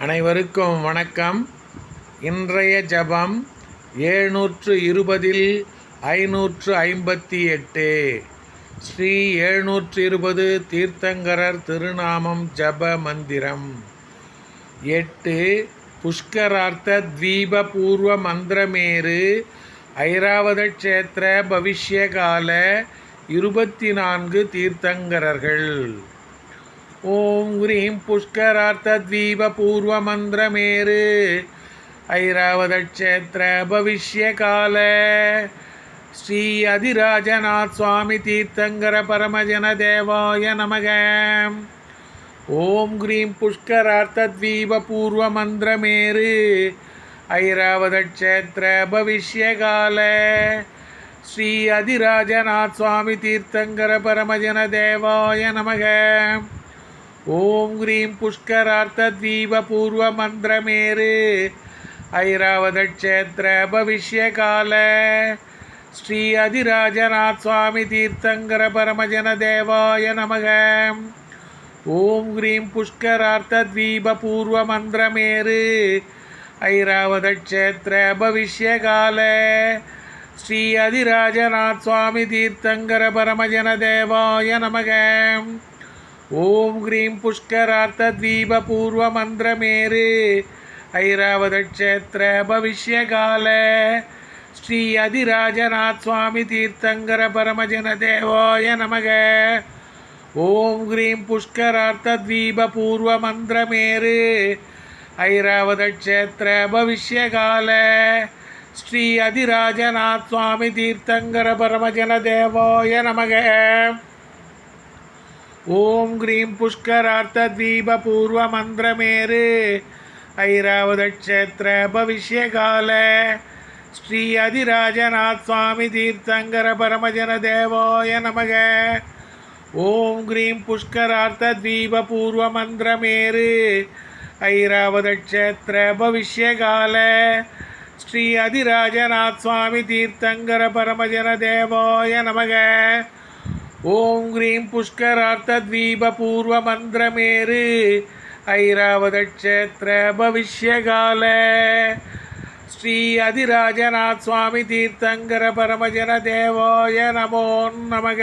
அனைவருக்கும் வணக்கம். இன்றைய ஜபம் ஏழ்நூற்று இருபதில் ஐநூற்று ஐம்பத்தி எட்டு. ஸ்ரீ எழுநூற்று இருபது தீர்த்தங்கரர் திருநாமம் ஜப மந்திரம். எட்டு புஷ்கரார்த்த தீப பூர்வ மந்திரமேரு ஐராவத க்ஷேத்திர பவிஷ்யகால இருபத்தி நான்கு தீர்த்தங்கரர்கள். ஓம் ஹ்ரீம் புஷ்கரார்த்தத்வீப பூர்வமந்திரமேரு ஐராவதக்ஷேத்திர பவிஷ்யகால. ஸ்ரீ அதிராஜநாத் சுவாமி தீர்த்தங்கர பரமஜன தேவாய நமக. ஓம் ஹ்ரீம் புஷ்கரார்த்தத்வீப பூர்வமந்திரமேரு ஐராவதக்ஷேத்திர ஓம் ஸ்ரீ புஷ்கரார்த்த தீப பூர்வ பரமஜன தேவாய நமக ஓம் ஹ்ரீம் ஐராவதக்ஷேத்திர பவிஷ்யகால ஸ்ரீ அதிராஜநாத் சுவாமி தீர்த்தங்கர பரமஜன தேவாய நமக. ஓம் ஹ்ரீம் புஷ்கரார்த்தத்வீப பூர்வமந்திரமேரு ஐராவதக்ஷேத்திர பவிஷ்யகால ஸ்ரீ அதிராஜநாத் சுவாமி தீர்த்தங்கர பரமஜன தேவாய நமகம் ஓம் ஹ்ரீம் புஷ்கரார்த்தத்வீப பூர்வமந்திரமேரு ஐராவதக்ஷேத்திர பவிஷ்யகால. ஸ்ரீ அதிராஜநாத் சுவாமி தீர்த்தங்கர பரமஜன தேவாய நமக. ஓம் ஹ்ரீம் புஷ்கரார்த்தத்வீப பூர்வமந்திரமேரு ஐராவதக்ஷேத்திர பவிஷ்யகால. ஸ்ரீ அதிராஜநாத் சுவாமி தீர்த்தங்கர பரமஜன தேவாய நமக. ஓம் கிரீம் புஷ்கரார்த்த தீப பூர்வ பூர்வமந்திரமேரு ஐராவதக்ஷேத்திர பவிஷ்யகால. ஸ்ரீ அதிராஜநாத் சுவாமி தீர்த்தங்கர பரமஜன தேவாய நமக. ஓம் கிரீம் புஷ்கரார்த்த தீப பூர்வ பூர்வமந்திரமேரு ஐராவதக்ஷேத்திர பவிஷ்யகால. ஸ்ரீ அதிராஜநாத் சுவாமி தீர்த்தங்கர பரமஜன தேவாய நமக. ஓம் ஹ்ரீம் புஷ்கரார்த்தத்வீப பூர்வமந்திரமேரு ஐராவதக்ஷேத்திர பவிஷ்யகால ஸ்ரீ அதிராஜநாத் சுவாமி தீர்த்தங்கர பரமஜன தேவோய நமோ நமக.